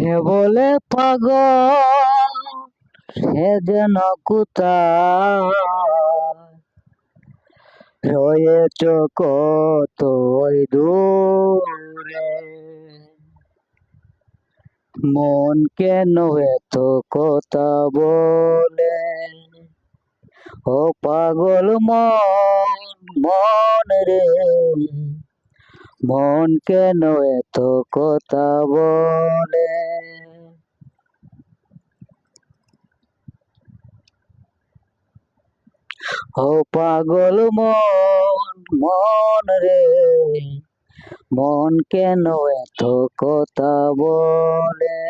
কে বলে পাগল সে যেন কোথায় রয়েছ কতই দূরে, মন কেন এত কথা বলে? ও পাগল, মন মন রে, মন কেন এত কথা বলে? ও পাগল মন মন রে। মন কেন এত কথা বলে?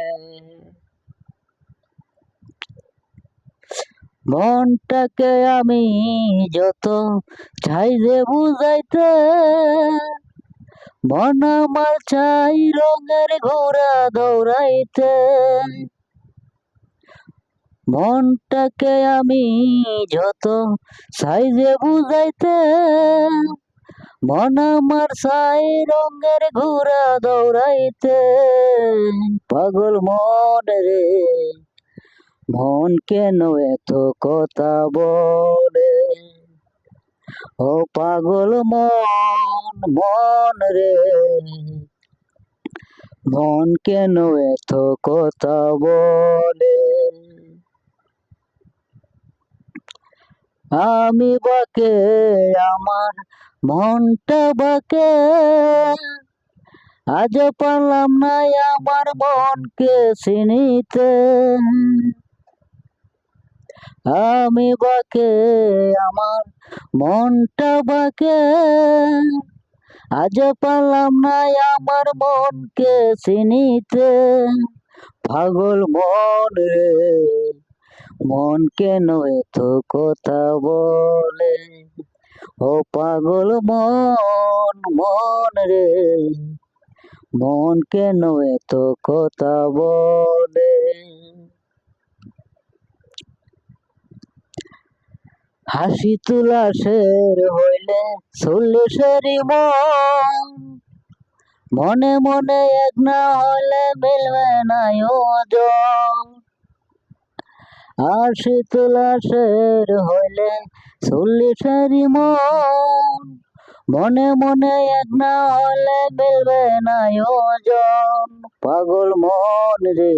মনটাকে আমি যত চাই যে বুঝাইতে, মন আমার চাই রঙের ঘোড়া দৌড়াইতে। মনটাকে আমি যত সাইজে বুঝাইতে, মন আমার সাই রঙের ঘোড়া দৌড়াইতে। পাগল মন রে, মন কেন এত কথা বলে? ও পাগল মন মন রে, মন কেন এত কথা বলে? আমি বাকে, আমার মনটা বাকে। আজ পারলাম না আমার মনকে চিনিতে আমি বাকে, আমার মনটা বাকে। আজ পারলাম না আমার মনকে চিনিতে পাগল মন রে। মন কেন এত কথা বলে? ও পাগল মন মন রে। মন কেন এত কথা বলে? হাসি তুলাসের হইলে চল্লিশেরই মন। মনে মনে এক না হলে মিলবে না ওজন। হাসি তুলাসের হইলে চল্লিশেরই মন। মনে মনে এক না হলে মিলবে না ওজন। পাগল মন রে,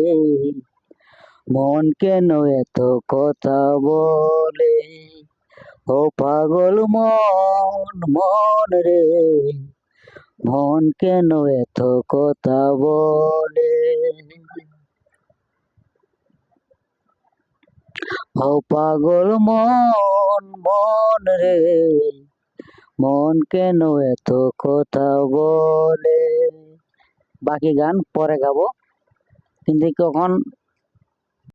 মন কেন এত কথা বলে? ও পাগল মন মন রে, মন কেন এত কথা বলে? ও পাগল মন মন রে। মন কেন এত কথা বলে? বাকি গান পরে গাবো। কিন্তু কখন